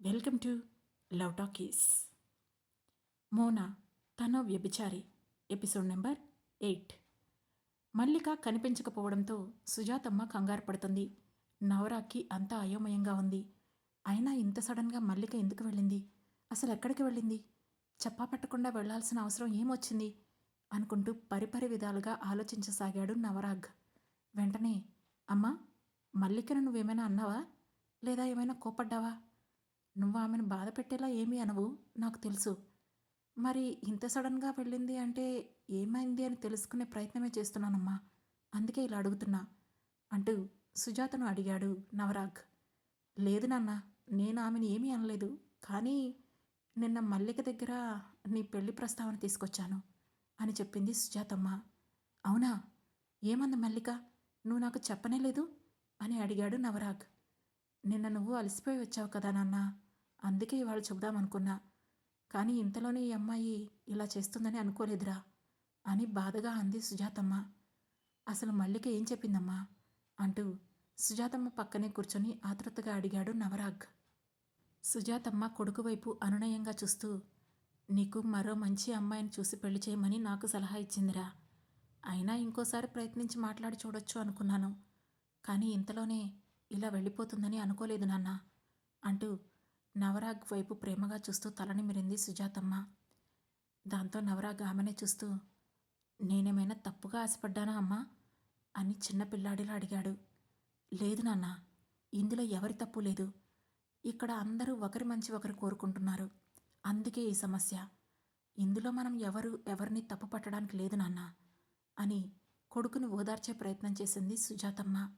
Welcome to love talkies. Mona తనో వ్యభిచారి episode number eight. మల్లిక కనిపించకపోవడంతో సుజాతమ్మ కంగారు పడుతుంది. నవరాకి అంతా అయోమయంగా ఉంది. అయినా ఇంత సడన్గా మల్లిక ఎందుకు వెళ్ళింది? అసలు ఎక్కడికి వెళ్ళింది? చెప్పా పట్టకుండా వెళ్ళాల్సిన అవసరం ఏమొచ్చింది? అనుకుంటూ పరిపరి విధాలుగా ఆలోచించసాగాడు నవరాగ్. వెంటనే అమ్మా మల్లికను నువ్వేమైనా అన్నావా? లేదా ఏమైనా కోపడ్డావా నువ్వు ఆమెను బాధ పెట్టేలా ఏమీ అనవు నాకు తెలుసు. మరి ఇంత సడన్గా వెళ్ళింది అంటే ఏమైంది అని తెలుసుకునే ప్రయత్నమే చేస్తున్నానమ్మా. అందుకే ఇలా అడుగుతున్నా. అంటూ సుజాతను అడిగాడు నవరాగ్. లేదు నాన్న నేను ఆమెను ఏమీ అనలేదు. కానీ నిన్న మల్లిక దగ్గర నీ పెళ్ళి ప్రస్తావన తీసుకొచ్చాను అని చెప్పింది సుజాతమ్మ. అవునా? ఏమంది మల్లిక? నువ్వు నాకు చెప్పనే లేదు? అని అడిగాడు నవరాగ్. నిన్న నువ్వు అలసిపోయి వచ్చావు కదా నాన్నా. అందుకే ఇవాళ చెబుదామనుకున్నా కానీ ఇంతలోనే ఈ అమ్మాయి ఇలా చేస్తుందని అనుకోలేదురా అని బాధగా అంది సుజాతమ్మ. అసలు మల్లిక ఏం చెప్పిందమ్మా? అంటూ సుజాతమ్మ పక్కనే కూర్చొని ఆతృతగా అడిగాడు నవరాగ్. సుజాతమ్మ కొడుకు వైపు అనునయంగా చూస్తూ నీకు మరో మంచి అమ్మాయిని చూసి పెళ్ళి చేయమని నాకు సలహా ఇచ్చిందిరా. అయినా ఇంకోసారి ప్రయత్నించి మాట్లాడి చూడొచ్చు అనుకున్నాను. కానీ ఇంతలోనే ఇలా వెళ్ళిపోతుందని అనుకోలేదు నాన్న అంటూ నవరాగ్ వైపు ప్రేమగా చూస్తూ తలని మిరింది సుజాతమ్మ. దాంతో నవరాగ్ ఆమెనే చూస్తూ నేనేమైనా తప్పుగా ఆశపడ్డానా అమ్మా? అని చిన్న పిల్లాడిలా అడిగాడు. లేదు నాన్న ఇందులో ఎవరి తప్పు లేదు. ఇక్కడ అందరూ ఒకరి మంచి ఒకరు కోరుకుంటున్నారు. అందుకే ఈ సమస్య. ఇందులో మనం ఎవరు ఎవరిని తప్పు పట్టడానికి లేదు నాన్న అని కొడుకును ఓదార్చే ప్రయత్నం చేసింది సుజాతమ్మ.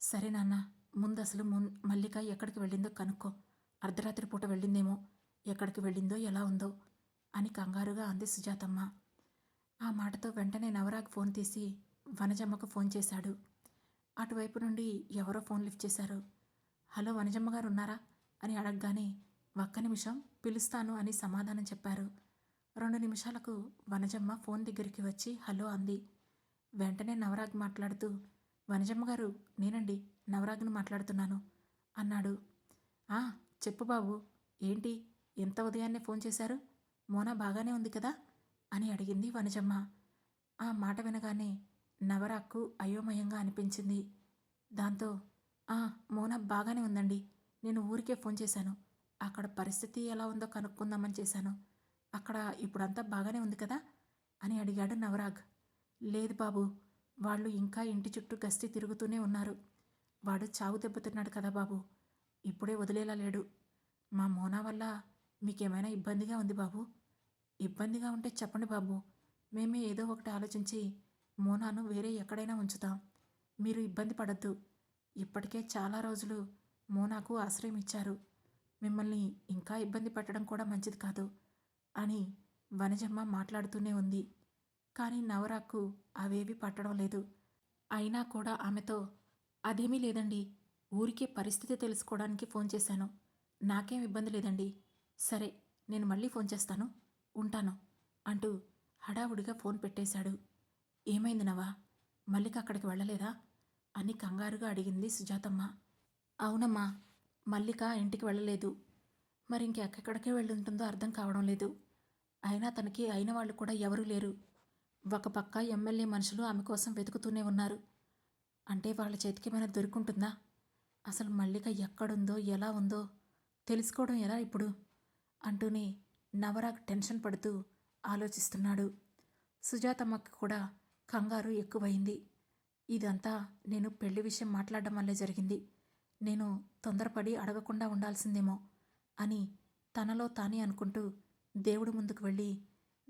సరే నాన్న ముందు అసలు మున్ మల్లిక ఎక్కడికి వెళ్ళిందో కనుక్కో. అర్ధరాత్రి పూట వెళ్ళిందేమో? ఎక్కడికి వెళ్ళిందో ఎలా ఉందో? అని కంగారుగా అంది సుజాతమ్మ. ఆ మాటతో వెంటనే నవరాగ్ ఫోన్ తీసి వనజమ్మకు ఫోన్ చేశాడు. అటువైపు నుండి ఎవరో ఫోన్ లిఫ్ట్ చేశారు. హలో వనజమ్మ గారు ఉన్నారా? అని అడగగానే ఒక్క నిమిషం పిలుస్తాను అని సమాధానం చెప్పారు. రెండు నిమిషాలకు వనజమ్మ ఫోన్ దగ్గరికి వచ్చి హలో అంది. వెంటనే నవరాగ్ మాట్లాడుతూ వనజమ్మ గారు నేనండి నవరాగ్ను మాట్లాడుతున్నాను అన్నాడు. ఆ చెప్పు బాబు ఏంటి ఎంత ఉదయాన్నే ఫోన్ చేశారు? మోనా బాగానే ఉంది కదా? అని అడిగింది వనజమ్మ. ఆ మాట వినగానే నవరాక్కు అయోమయంగా అనిపించింది. దాంతో ఆ మోనా బాగానే ఉందండి. నేను ఊరికే ఫోన్ చేశాను. అక్కడ పరిస్థితి ఎలా ఉందో కనుక్కుందామని చేశాను. అక్కడ ఇప్పుడంతా బాగానే ఉంది కదా? అని అడిగాడు నవరాగ్. లేదు బాబు వాళ్ళు ఇంకా ఇంటి చుట్టూ గస్తీ తిరుగుతూనే ఉన్నారు. వాడు చావు దెబ్బతిన్నాడు కదా బాబు. ఇప్పుడే వదిలేలా లేడు. మా మోనా వల్ల మీకేమైనా ఇబ్బందిగా ఉంది బాబు? ఇబ్బందిగా ఉంటే చెప్పండి బాబు. మేమే ఏదో ఒకటి ఆలోచించి మోనాను వేరే ఎక్కడైనా ఉంచుతాం. మీరు ఇబ్బంది పడద్దు. ఇప్పటికే చాలా రోజులు మోనాకు ఆశ్రయం ఇచ్చారు. మిమ్మల్ని ఇంకా ఇబ్బంది పెట్టడం కూడా మంచిది కాదు అని వనజమ్మ మాట్లాడుతూనే ఉంది. కానీ నవరాకు అవేవి పట్టడం లేదు. అయినా కూడా ఆమెతో అదేమీ లేదండి. ఊరికే పరిస్థితి తెలుసుకోవడానికి ఫోన్ చేశాను. నాకేం ఇబ్బంది లేదండి. సరే నేను మళ్ళీ ఫోన్ చేస్తాను. ఉంటాను అంటూ హడావుడిగా ఫోన్ పెట్టేశాడు. ఏమైంది నవా మల్లిక అక్కడికి వెళ్ళలేదా? అని కంగారుగా అడిగింది సుజాతమ్మ. అవునమ్మా మల్లిక ఇంటికి వెళ్ళలేదు. మరి ఇంకెక్కడికే వెళ్ళుంటుందో అర్థం కావడం లేదు. అయినా తనకి అయిన వాళ్ళు కూడా ఎవరూ లేరు. ఒక పక్క ఎమ్మెల్యే మనుషులు ఆమె కోసం వెతుకుతూనే ఉన్నారు. అంటే వాళ్ళ చేతికి ఏమైనా దొరుకుంటుందా? అసలు మల్లిక ఎక్కడుందో ఎలా ఉందో తెలుసుకోవడం ఎలా ఇప్పుడు? అంటూనే నవరాగ్ టెన్షన్ పడుతూ ఆలోచిస్తున్నాడు. సుజాతమ్మకి కూడా కంగారు ఎక్కువైంది. ఇదంతా నేను పెళ్ళి విషయం మాట్లాడడం వల్లే జరిగింది. నేను తొందరపడి అడగకుండా ఉండాల్సిందేమో అని తనలో తానే అనుకుంటూ దేవుడు ముందుకు వెళ్ళి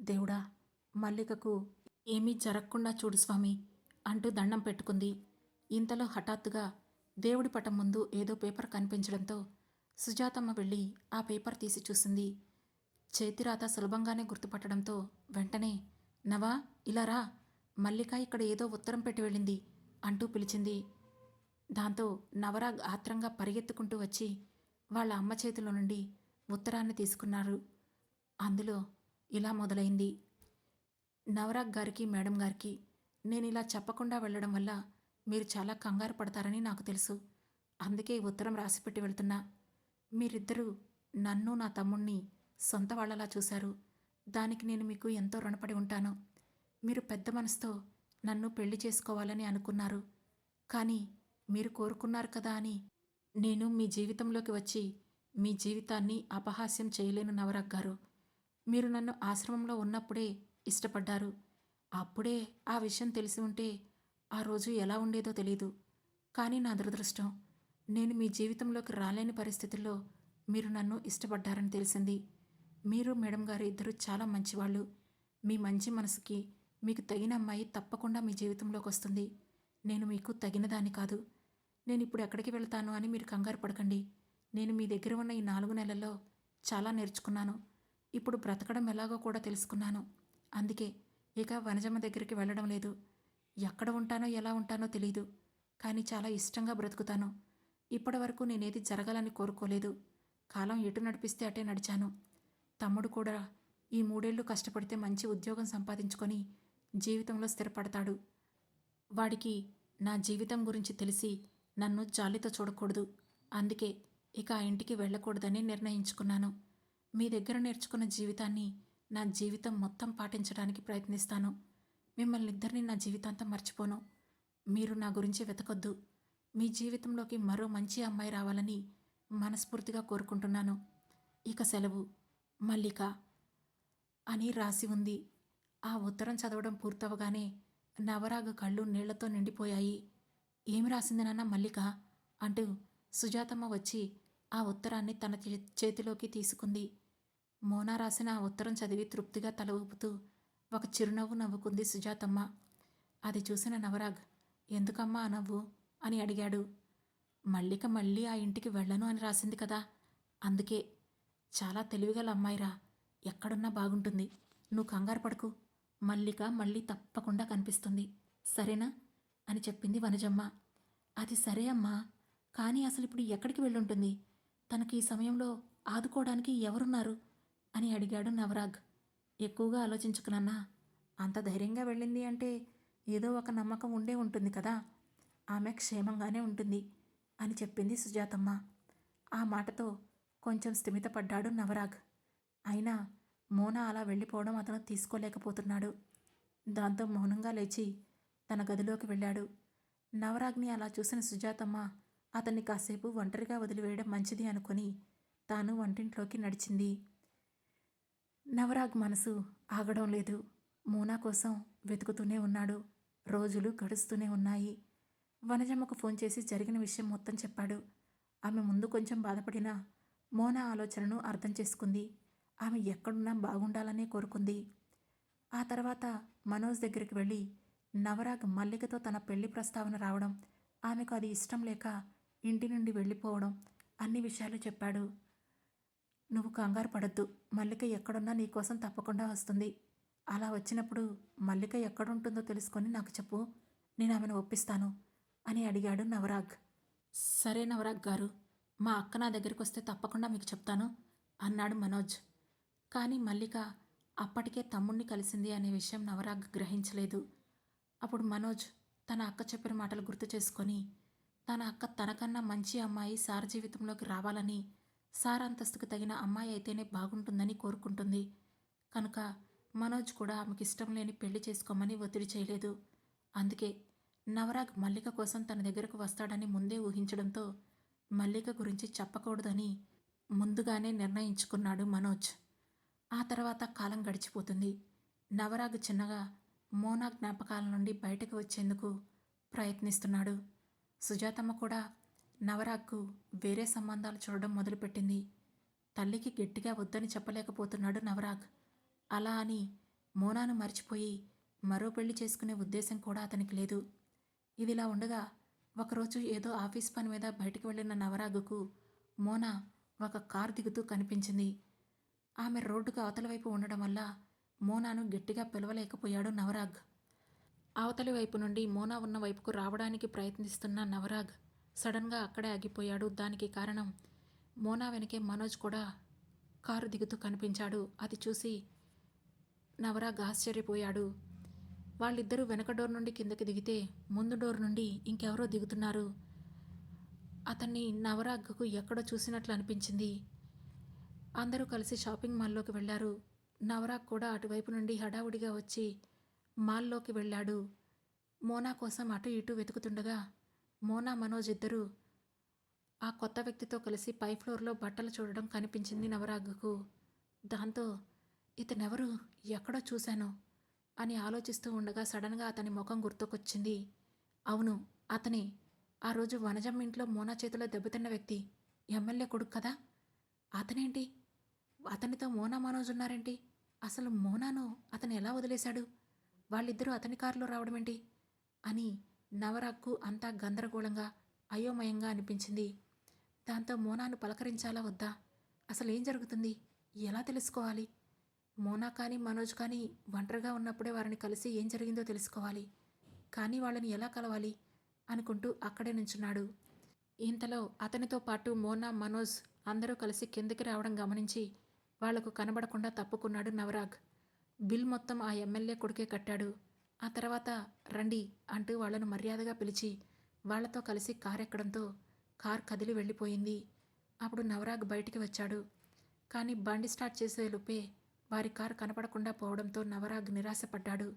దేవుడా మల్లికకు ఏమీ జరగకుండా చూడు స్వామి అంటూ దండం పెట్టుకుంది. ఇంతలో హఠాత్తుగా దేవుడి పటం ముందు ఏదో పేపర్ కనిపించడంతో సుజాతమ్మ వెళ్ళి ఆ పేపర్ తీసి చూసింది. చేతిరాత సులభంగానే గుర్తుపట్టడంతో వెంటనే నవా ఇలా రా. మల్లిక ఇక్కడ ఏదో ఉత్తరం పెట్టి వెళ్ళింది అంటూ పిలిచింది. దాంతో నవరా ఆత్రంగా పరిగెత్తుకుంటూ వచ్చి వాళ్ళ అమ్మ చేతిలో నుండి ఉత్తరాన్ని తీసుకున్నారు. అందులో ఇలా మొదలైంది. నవరాగ్ గారికి మేడం గారికి నేను ఇలా చెప్పకుండా వెళ్ళడం వల్ల మీరు చాలా కంగారు పడతారని నాకు తెలుసు. అందుకే ఉత్తరం రాసిపెట్టి వెళ్తున్నా. మీరిద్దరూ నన్ను నా తమ్ముణ్ణి సొంత వాళ్ళలా చూశారు. దానికి నేను మీకు ఎంతో రుణపడి ఉంటాను. మీరు పెద్ద మనసుతో నన్ను పెళ్ళి చేసుకోవాలని అనుకున్నారు. కానీ మీరు కోరుకున్నారు కదా అని నేను మీ జీవితంలోకి వచ్చి మీ జీవితాన్ని అపహాస్యం చేయలేను నవరాగ్ గారు. మీరు నన్ను ఆశ్రమంలో ఉన్నప్పుడే ఇష్టపడ్డారు. అప్పుడే ఆ విషయం తెలిసి ఉంటే ఆ రోజు ఎలా ఉండేదో తెలీదు. కానీ నా దురదృష్టం నేను మీ జీవితంలోకి రాలేని పరిస్థితుల్లో మీరు నన్ను ఇష్టపడ్డారని తెలిసింది. మీరు మేడం గారు ఇద్దరు చాలా మంచివాళ్ళు. మీ మంచి మనసుకి మీకు తగిన అమ్మాయి తప్పకుండా మీ జీవితంలోకి వస్తుంది. నేను మీకు తగినదాన్ని కాదు. నేను ఇప్పుడు ఎక్కడికి వెళ్తాను అని మీరు కంగారు పడకండి. నేను మీ దగ్గర ఉన్న ఈ నాలుగు నెలల్లో చాలా నేర్చుకున్నాను. ఇప్పుడు బ్రతకడం ఎలాగో కూడా తెలుసుకున్నాను. అందుకే ఇక వనజమ్మ దగ్గరికి వెళ్ళడం లేదు. ఎక్కడ ఉంటానో ఎలా ఉంటానో తెలియదు కానీ చాలా ఇష్టంగా బ్రతుకుతాను. ఇప్పటి వరకు నేనేది జరగాలని కోరుకోలేదు. కాలం ఎటు నడిపిస్తే అటే నడిచాను. తమ్ముడు కూడా ఈ మూడేళ్ళు కష్టపడితే మంచి ఉద్యోగం సంపాదించుకొని జీవితంలో స్థిరపడతాడు. వాడికి నా జీవితం గురించి తెలిసి నన్ను జాలితో చూడకూడదు. అందుకే ఇక ఆ ఇంటికి వెళ్ళకూడదని నిర్ణయించుకున్నాను. మీ దగ్గర నేర్చుకున్న జీవితాన్ని నా జీవితం మొత్తం పాటించడానికి ప్రయత్నిస్తాను. మిమ్మల్ని ఇద్దరిని నా జీవితాంతం మర్చిపోను. మీరు నా గురించి వెతకొద్దు. మీ జీవితంలోకి మరో మంచి అమ్మాయి రావాలని మనస్ఫూర్తిగా కోరుకుంటున్నాను. ఇక సెలవు. మల్లిక. అని రాసి ఉంది. ఆ ఉత్తరం చదవడం పూర్తవగానే నవరాగ కళ్ళు నీళ్ళతో నిండిపోయాయి. ఏమి రాసింది నాన్న మల్లిక? అంటూ సుజాతమ్మ వచ్చి ఆ ఉత్తరాన్ని తన చే- చేతిలోకి తీసుకుంది. మోనా రాసిన ఆ ఉత్తరం చదివి తృప్తిగా తల ఊపుతూ ఒక చిరునవ్వు నవ్వుకుంది సుజాతమ్మ. అది చూసిన నవరాగ్ ఎందుకమ్మా ఆ నవ్వు? అని అడిగాడు. మల్లిక మళ్ళీ ఆ ఇంటికి వెళ్ళను అని రాసింది కదా. అందుకే. చాలా తెలివిగల అమ్మాయిరా. ఎక్కడున్నా బాగుంటుంది. నువ్వు కంగారు పడకు. మల్లిక మళ్ళీ తప్పకుండా కనిపిస్తుంది. సరేనా? అని చెప్పింది వనజమ్మ. అది సరే అమ్మా. కానీ అసలు ఇప్పుడు ఎక్కడికి వెళ్ళుంటుంది? తనకి ఈ సమయంలో ఆదుకోవడానికి ఎవరున్నారు? అని అడిగాడు నవరాగ్. ఎక్కువగా ఆలోచించుకునన్నా అంత ధైర్యంగా వెళ్ళింది అంటే ఏదో ఒక నమ్మకం ఉండే ఉంటుంది కదా. ఆమె క్షేమంగానే ఉంటుంది అని చెప్పింది సుజాతమ్మ. ఆ మాటతో కొంచెం స్థిమితపడ్డాడు నవరాగ్. అయినా మోనా అలా వెళ్ళిపోవడం అతను తీసుకోలేకపోతున్నాడు. దాంతో మౌనంగా లేచి తన గదిలోకి వెళ్ళాడు. నవరాగ్ని అలా చూసిన సుజాతమ్మ అతన్ని కాసేపు ఒంటరిగా వదిలివేయడం మంచిది అనుకొని తాను వంటింట్లోకి నడిచింది. నవరాగ్ మనసు ఆగడం లేదు. మోనా కోసం వెతుకుతూనే ఉన్నాడు. రోజులు గడుస్తూనే ఉన్నాయి. వనజమ్మకు ఫోన్ చేసి జరిగిన విషయం మొత్తం చెప్పాడు. ఆమె ముందు కొంచెం బాధపడినా మోనా ఆలోచనను అర్థం చేసుకుంది. ఆమె ఎక్కడున్నా బాగుండాలనే కోరుకుంది. ఆ తర్వాత మనోజ్ దగ్గరికి వెళ్ళి నవరాగ్ మల్లికతో తన పెళ్ళి ప్రస్తావన రావడం ఆమెకు అది ఇష్టం లేక ఇంటి నుండి వెళ్ళిపోవడం అన్ని విషయాలు చెప్పాడు. నువ్వు కంగారు పడద్దు. మల్లిక ఎక్కడున్నా నీకోసం తప్పకుండా వస్తుంది. అలా వచ్చినప్పుడు మల్లిక ఎక్కడుంటుందో తెలుసుకొని నాకు చెప్పు. నేను ఆమెను ఒప్పిస్తాను అని అడిగాడు నవరాగ్. సరే నవరాగ్ గారు మా అక్క నా దగ్గరికి వస్తే తప్పకుండా మీకు చెప్తాను అన్నాడు మనోజ్. కానీ మల్లిక అప్పటికే తమ్ముణ్ణి కలిసింది అనే విషయం నవరాగ్ గ్రహించలేదు. అప్పుడు మనోజ్ తన అక్క చెప్పిన మాటలు గుర్తు చేసుకొని తన అక్క తనకన్నా మంచి అమ్మాయి సార్ జీవితంలోకి రావాలని సార్ అంతస్తుకు తగిన అమ్మాయి అయితేనే బాగుంటుందని కోరుకుంటుంది. కనుక మనోజ్ కూడా ఆమెకి ఇష్టం లేని పెళ్ళి చేసుకోమని ఒత్తిడి చేయలేదు. అందుకే నవరాగ్ మల్లిక కోసం తన దగ్గరకు వస్తాడని ముందే ఊహించడంతో మల్లిక గురించి చెప్పకూడదని ముందుగానే నిర్ణయించుకున్నాడు మనోజ్. ఆ తర్వాత కాలం గడిచిపోతుంది. నవరాగ్ చిన్నగా మోనా జ్ఞాపకాల నుండి బయటకు వచ్చేందుకు ప్రయత్నిస్తున్నాడు. సుజాతమ్మ కూడా నవరాగ్కు వేరే సంబంధాలు చూడడం మొదలుపెట్టింది. తల్లికి గట్టిగా వద్దని చెప్పలేకపోతున్నాడు నవరాగ్ అలా అని మోనాను మర్చిపోయి మరో పెళ్ళి చేసుకునే ఉద్దేశం కూడా అతనికి లేదు. ఇదిలా ఉండగా ఒకరోజు ఏదో ఆఫీస్ పని మీద బయటికి వెళ్ళిన నవరాగుకు మోనా ఒక కార్ దిగుతూ కనిపించింది. ఆమె రోడ్డుకు అవతల వైపు ఉండడం వల్ల మోనాను గట్టిగా పిలవలేకపోయాడు నవరాగ్ అవతలి వైపు నుండి మోనా ఉన్న వైపుకు రావడానికి ప్రయత్నిస్తున్న నవరాగ్ సడన్గా అక్కడే ఆగిపోయాడు. దానికి కారణం మోనా వెనకే మనోజ్ కూడా కారు దిగుతూ కనిపించాడు. అది చూసి నవరాగ్ ఆశ్చర్యపోయాడు. వాళ్ళిద్దరూ వెనక డోర్ నుండి కిందకి దిగితే ముందు డోర్ నుండి ఇంకెవరో దిగుతున్నారు. అతన్ని నవరాగ్కు ఎక్కడో చూసినట్లు అనిపించింది. అందరూ కలిసి షాపింగ్ మాల్లోకి వెళ్ళారు. నవరాగ్ కూడా అటువైపు నుండి హడావుడిగా వచ్చి మాల్లోకి వెళ్ళాడు. మోనా కోసం అటు ఇటు వెతుకుతుండగా మోనా మనోజ్ ఇద్దరూ ఆ కొత్త వ్యక్తితో కలిసి పై ఫ్లోర్లో బట్టలు చూడడం కనిపించింది నవరాగ్కు. దాంతో ఇతనెవరు? ఎక్కడో చూశాను అని ఆలోచిస్తూ ఉండగా సడన్గా అతని ముఖం గుర్తుకొచ్చింది. అవును అతనే. ఆ రోజు వనజమ్మ ఇంట్లో మోనా చేతిలో దెబ్బతిన్న వ్యక్తి. ఎమ్మెల్యే కొడుకు కదా. అతనేంటి? అతనితో మోనా మనోజ్ ఉన్నారేంటి? అసలు మోనాను అతను ఎలా వదిలేశాడు? వాళ్ళిద్దరూ అతని కారులో రావడమేంటి? అని నవరాగ్కు అంతా గందరగోళంగా అయోమయంగా అనిపించింది. దాంతో మోనాను పలకరించాలా వద్దా? అసలు ఏం జరుగుతుంది? ఎలా తెలుసుకోవాలి? మోనా కానీ మనోజ్ కానీ ఒంటరిగా ఉన్నప్పుడే వారిని కలిసి ఏం జరిగిందో తెలుసుకోవాలి. కానీ వాళ్ళని ఎలా కలవాలి? అనుకుంటూ అక్కడే నుంచున్నాడు. ఇంతలో అతనితో పాటు మోనా మనోజ్ అందరూ కలిసి కిందకి రావడం గమనించి వాళ్ళకు కనబడకుండా తప్పుకున్నాడు నవరాగ్. బిల్ మొత్తం ఆ ఎమ్మెల్యే కొడుకే కట్టాడు. ఆ తర్వాత రండి అంటూ వాళ్ళను మర్యాదగా పిలిచి వాళ్ళతో కలిసి కార్ ఎక్కడంతో కార్ కదిలి వెళ్ళిపోయింది. అప్పుడు నవరాగ్ బయటికి వచ్చాడు. కానీ బండి స్టార్ట్ చేసే లోపే వారి కారు కనపడకుండా పోవడంతో నవరాగ్ నిరాశపడ్డాడు.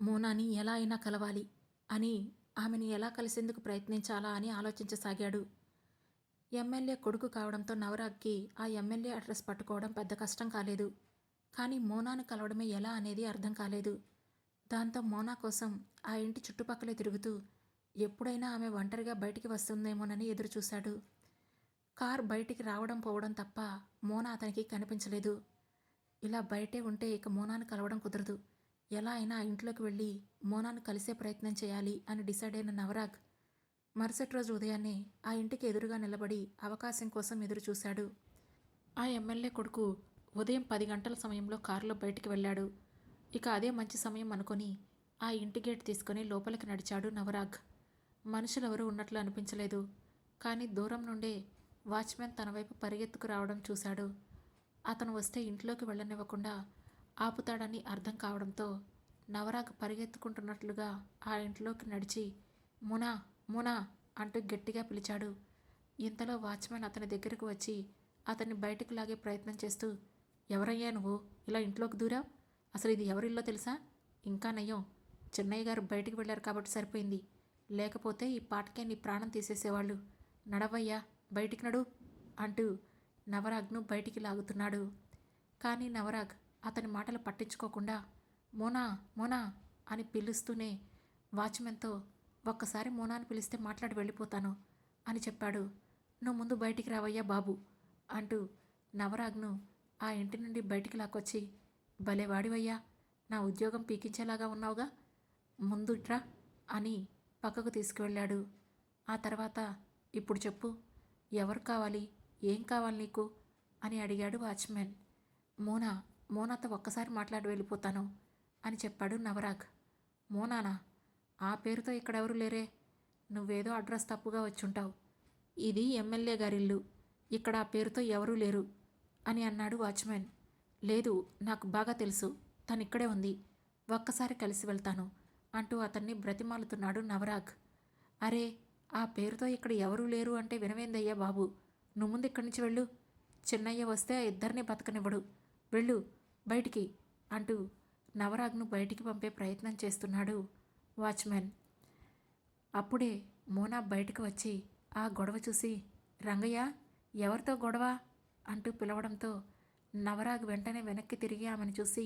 మోనాని ఎలా అయినా కలవాలి అని ఆమెను ఎలా కలిసేందుకు ప్రయత్నించాలా అని ఆలోచించసాగాడు. ఎమ్మెల్యే కొడుకు కావడంతో నవరాగ్కి ఆ ఎమ్మెల్యే అడ్రస్ పట్టుకోవడం పెద్ద కష్టం కాలేదు. కానీ మోనాను కలవడమే ఎలా అనేది అర్థం కాలేదు. దాంతో మోనా కోసం ఆ ఇంటి చుట్టుపక్కలే తిరుగుతూ ఎప్పుడైనా ఆమె ఒంటరిగా బయటికి వస్తుందేమోనని ఎదురుచూశాడు. కార్ బయటికి రావడం పోవడం తప్ప మోనా అతనికి కనిపించలేదు. ఇలా బయటే ఉంటే ఇక మోనాను కలవడం కుదరదు. ఎలా అయినా ఆ ఇంట్లోకి వెళ్ళి మోనాను కలిసే ప్రయత్నం చేయాలి అని డిసైడ్ అయిన నవరాగ్ మరుసటి రోజు ఉదయాన్నే ఆ ఇంటికి ఎదురుగా నిలబడి అవకాశం కోసం ఎదురు చూశాడు ఆ ఎమ్మెల్యే కొడుకు ఉదయం పది గంటల సమయంలో కారులో బయటికి వెళ్ళాడు. ఇక అదే మంచి సమయం అనుకొని ఆ ఇంటి గేట్ తీసుకొని లోపలికి నడిచాడు నవరాగ్. మనుషులెవరూ ఉన్నట్లు అనిపించలేదు. కానీ దూరం నుండే వాచ్మెన్ తన వైపు పరిగెత్తుకు రావడం చూశాడు. అతను వస్తే ఇంట్లోకి వెళ్ళనివ్వకుండా ఆపుతాడని అర్థం కావడంతో నవరాగ్ పరిగెత్తుకుంటున్నట్లుగా ఆ ఇంట్లోకి నడిచి మునా మునా అంటూ గట్టిగా పిలిచాడు. ఇంతలో వాచ్మెన్ అతని దగ్గరకు వచ్చి అతన్ని బయటకు లాగే ప్రయత్నం చేస్తూ ఎవరయ్యా నువ్వు? ఇలా ఇంట్లోకి దూరావు? అసలు ఇది ఎవరిల్లో తెలుసా? ఇంకా నయం చెన్నయ్య గారు బయటికి వెళ్ళారు కాబట్టి సరిపోయింది. లేకపోతే ఈ పాటకే నీ ప్రాణం తీసేసేవాళ్ళు. నడవయ్యా బయటికి నడు అంటూ నవరాగ్ను బయటికి లాగుతున్నాడు. కానీ నవరాగ్ అతని మాటలు పట్టించుకోకుండా మోనా మోనా అని పిలుస్తూనే వాచ్మెన్తో ఒక్కసారి మోనాని పిలిస్తే మాట్లాడి వెళ్ళిపోతాను అని చెప్పాడు. నువ్వు ముందు బయటికి రావయ్యా బాబు అంటూ నవరాగ్ను ఆ ఇంటి నుండి బయటికి లాక్కొచ్చి భలేవాడివయ్యా నా ఉద్యోగం పీకించేలాగా ఉన్నావుగా. ముందుట్రా అని పక్కకు తీసుకువెళ్ళాడు. ఆ తర్వాత ఇప్పుడు చెప్పు ఎవరు కావాలి ఏం కావాలి నీకు అని అడిగాడు వాచ్మెన్. మోనా మోనాతో ఒక్కసారి మాట్లాడి వెళ్ళిపోతాను అని చెప్పాడు నవరాగ్. మోనానా ఆ పేరుతో ఇక్కడెవరు లేరే? నువ్వేదో అడ్రస్ తప్పుగా వచ్చుంటావు. ఇది ఎమ్మెల్యే గారిల్లు. ఇక్కడ ఆ పేరుతో ఎవరూ లేరు అని అన్నాడు వాచ్మెన్. లేదు నాకు బాగా తెలుసు. తను ఇక్కడే ఉంది. ఒక్కసారి కలిసి వెళ్తాను అంటూ అతన్ని బ్రతిమాలుతున్నాడు నవరాగ్. అరే ఆ పేరుతో ఇక్కడ ఎవరూ లేరు అంటే వినవేందయ్యా బాబు? నువ్వు ముందు ఇక్కడి నుంచి వెళ్ళు. చిన్నయ్య వస్తే ఆ ఇద్దరిని బతకనివ్వడు. వెళ్ళు బయటికి అంటూ నవరాగ్ను బయటికి పంపే ప్రయత్నం చేస్తున్నాడు వాచ్మెన్. అప్పుడే మోనా బయటకు వచ్చి ఆ గొడవ చూసి రంగయ్య ఎవరితో గొడవ? అంటూ పిలవడంతో నవరాగ్ వెంటనే వెనక్కి తిరిగి ఆమెను చూసి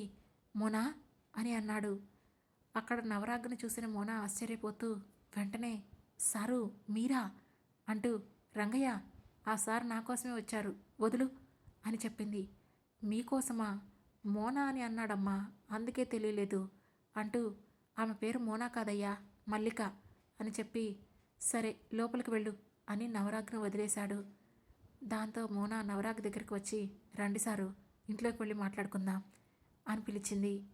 మోనా అని అన్నాడు. అక్కడ నవరాగ్ను చూసిన మోనా ఆశ్చర్యపోతూ వెంటనే సారు మీరా అంటూ రంగయ్య ఆ సార్ నా కోసమే వచ్చారు వదులు అని చెప్పింది. మీకోసమా? మోనా అని అన్నాడమ్మా అందుకే తెలియలేదు అంటూ ఆమె పేరు మోనా కాదయ్యా మల్లిక అని చెప్పి సరే లోపలికి వెళ్ళు అని నవరాగ్ను వదిలేశాడు. దాంతో మోనా నవరాగ్ దగ్గరికి వచ్చి రండి సారు ఇంట్లోకి వెళ్ళి మాట్లాడుకుందాం అని పిలిచింది.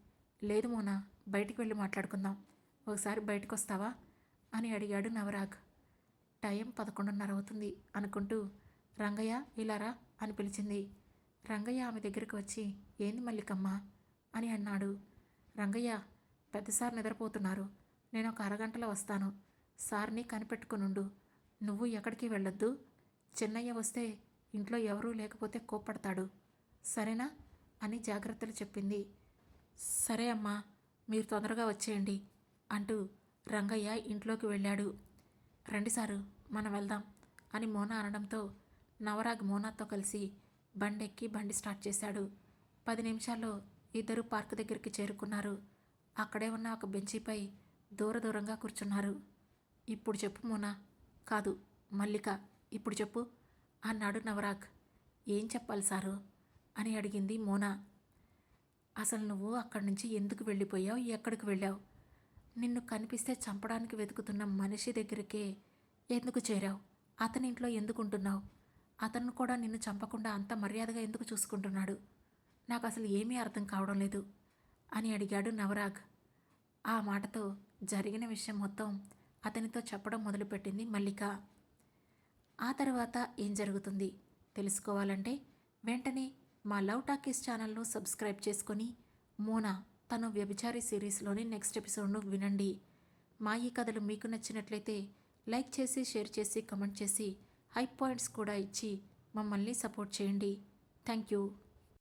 లేదు మోనా బయటికి వెళ్ళి మాట్లాడుకుందాం. ఒకసారి బయటకు వస్తావా అని అడిగాడు నవరాగ్ టైం పదకొండున్నర అవుతుంది అనుకుంటూ రంగయ్య ఇలారా అని పిలిచింది. రంగయ్య ఆమె దగ్గరికి వచ్చి ఏంది మల్లికమ్మ? అని అన్నాడు. రంగయ్య పెద్ద సార్ నిద్రపోతున్నారు. నేను ఒక అరగంటలో వస్తాను. సార్ని కనిపెట్టుకునుండు. నువ్వు ఎక్కడికి వెళ్ళొద్దు. చిన్నయ్య వస్తే ఇంట్లో ఎవరూ లేకపోతే కోప్పడతాడు. సరేనా? అని జాగ్రత్తలు చెప్పింది. సరే అమ్మా మీరు తొందరగా వచ్చేయండి అంటూ రంగయ్య ఇంట్లోకి వెళ్ళాడు. రండి సారు మనం వెళ్దాం అని మోనా అనడంతో నవరాగ్ మోనాతో కలిసి బండెక్కి బండి స్టార్ట్ చేశాడు. పది నిమిషాల్లో ఇద్దరు పార్క్ దగ్గరికి చేరుకున్నారు. అక్కడే ఉన్న ఒక బెంచీపై దూర దూరంగా కూర్చున్నారు. ఇప్పుడు చెప్పు మోనా కాదు మల్లిక ఇప్పుడు చెప్పు. అన్నాడు నవరాగ్ ఏం చెప్పాలి సారు? అని అడిగింది మోనా. అసలు నువ్వు అక్కడి నుంచి ఎందుకు వెళ్ళిపోయావు? ఎక్కడికి వెళ్ళావు? నిన్ను కనిపిస్తే చంపడానికి వెతుకుతున్న మనిషి దగ్గరికే ఎందుకు చేరావు? అతని ఇంట్లో ఎందుకు ఉంటున్నావు అతను కూడా నిన్ను చంపకుండా అంత మర్యాదగా ఎందుకు చూసుకుంటున్నాడు? నాకు అసలు ఏమీ అర్థం కావడం లేదు అని అడిగాడు నవరాగ్ ఆ మాటతో జరిగిన విషయం మొత్తం అతనితో చెప్పడం మొదలుపెట్టింది మల్లిక. ఆ తర్వాత ఏం జరుగుతుంది? తెలుసుకోవాలంటే వెంటనే మా లవ్ టాకీస్ ఛానల్ను సబ్స్క్రైబ్ చేసుకొని మోనా తను వ్యభిచారి సిరీస్లోని నెక్స్ట్ ఎపిసోడ్ను వినండి. మా ఈ కథలు మీకు నచ్చినట్లయితే లైక్ చేసి షేర్ చేసి కమెంట్ చేసి హై పాయింట్స్ కూడా ఇచ్చి మమ్మల్ని సపోర్ట్ చేయండి. Thank you.